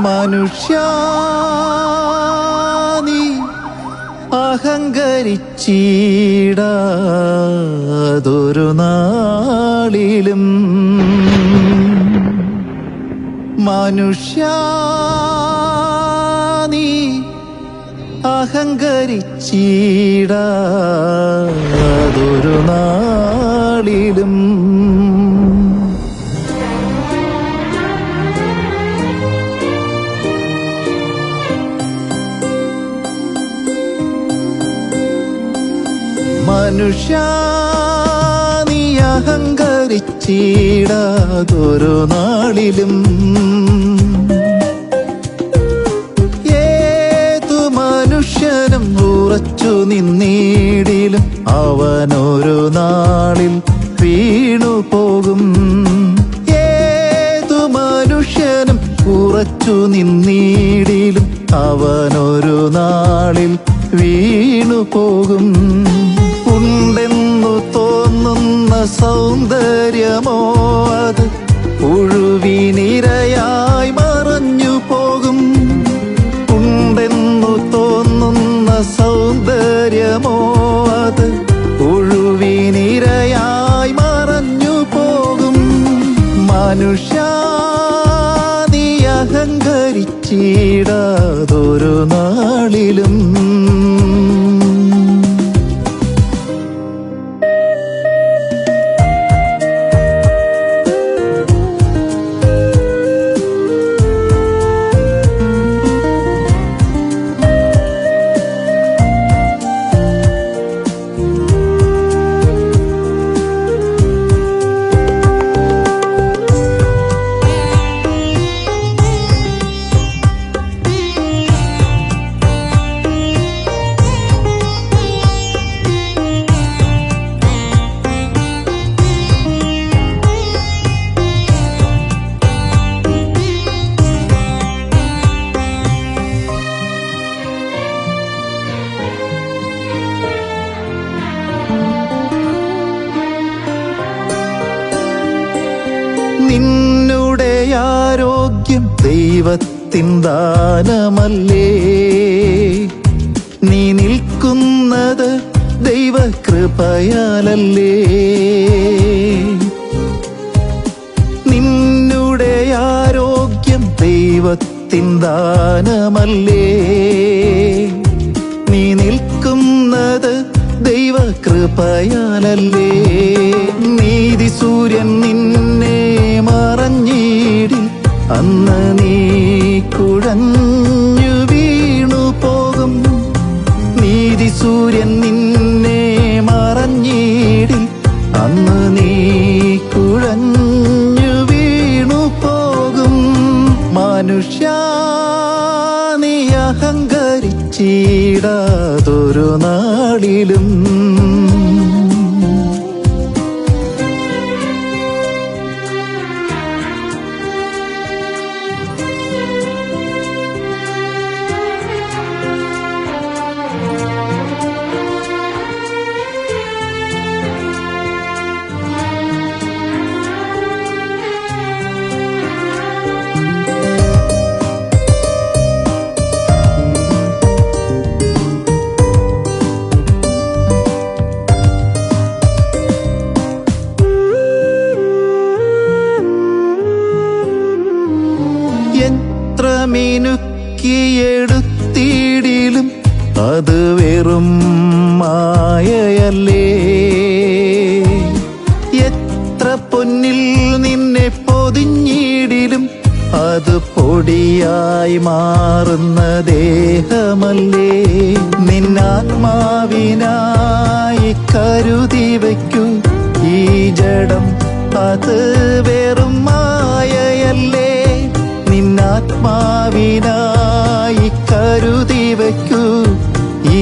മനുഷ്യ നീ അഹങ്കരിച്ചീടാതൊരു നാളിലും മനുഷ്യ നീ അഹങ്കരിച്ചീടാതൊരു നാളിലും മനുഷ്യ നീ അഹങ്കരിച്ചീടാതൊരു നാളിലും ഏതു മനുഷ്യനും ഉറച്ചു നിന്നീടിലും അവനൊരു നാളിൽ വീണു പോകും. ഏതു മനുഷ്യനും ഉറച്ചു നിന്നീടിലും അവനൊരു നാളിൽ വീണു പോകും. സൗന്ദര്യമോ അത് പുഴുവിനിരയായി മറഞ്ഞു പോകും. ഉണ്ടെന്നു തോന്നുന്ന സൗന്ദര്യമോ അത് പുഴുവിനിരയായി മറഞ്ഞു പോകും. മനുഷ്യ നീ അഹങ്കരിച്ചിടാതൊരു നാളിലും നിന്നുടെ ആരോഗ്യം ദൈവത്തിൻ ദാനമല്ലേ? നീ നിൽക്കുന്നത് ദൈവകൃപയാലല്ലേ? നിന്നുടെ ആരോഗ്യം ദൈവത്തിൻ ദാനമല്ലേ? അന്ന് നീ കുഴഞ്ഞു വീണു പോകും. നീതി സൂര്യൻ നിന്നെ മറഞ്ഞീടി. അന്ന് നീ കുഴഞ്ഞു വീണു പോകും. മനുഷ്യ നീ അഹങ്കരിച്ചിടാതൊരു നാളിലും അത് വെറും മായയല്ലേ? എത്ര പൊന്നിൽ നിന്നെ പൊതിഞ്ഞിടിലും അത് പൊടിയായി മാറുന്ന ദേഹമല്ലേ? നിന്നാത്മാവിനായി കരുതി വയ്ക്കൂ ഈ ജഡം അത് വെറും മായയല്ലേ? നിന്നാത്മാവിനായി കരുതി വയ്ക്കൂ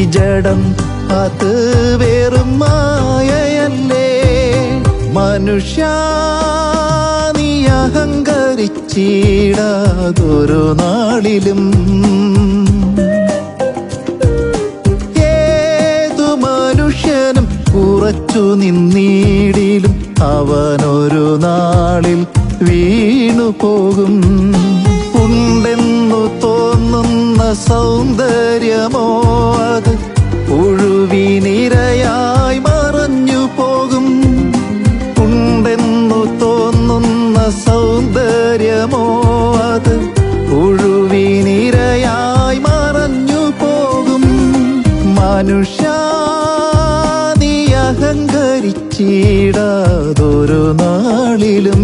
ജഡം അത് വേറും മായയല്ലേ? മനുഷ്യ നീ അഹങ്കരിച്ചിടാതൊരു നാളിലും. ഏതു മനുഷ്യനും കുറച്ചു നിന്നീടിലും അവനൊരു നാളിൽ വീണു പോകും ഉണ്ടെന്നു സൗന്ദര്യമോ അത് പുഴുവിനിരയായി മറഞ്ഞു പോകും. ഉണ്ടെന്നു തോന്നുന്ന സൗന്ദര്യമോ അത് പുഴുവിനിരയായി മറഞ്ഞു പോകും. മനുഷ്യ നീ അഹങ്കരിച്ചിടാതൊരു നാളിലും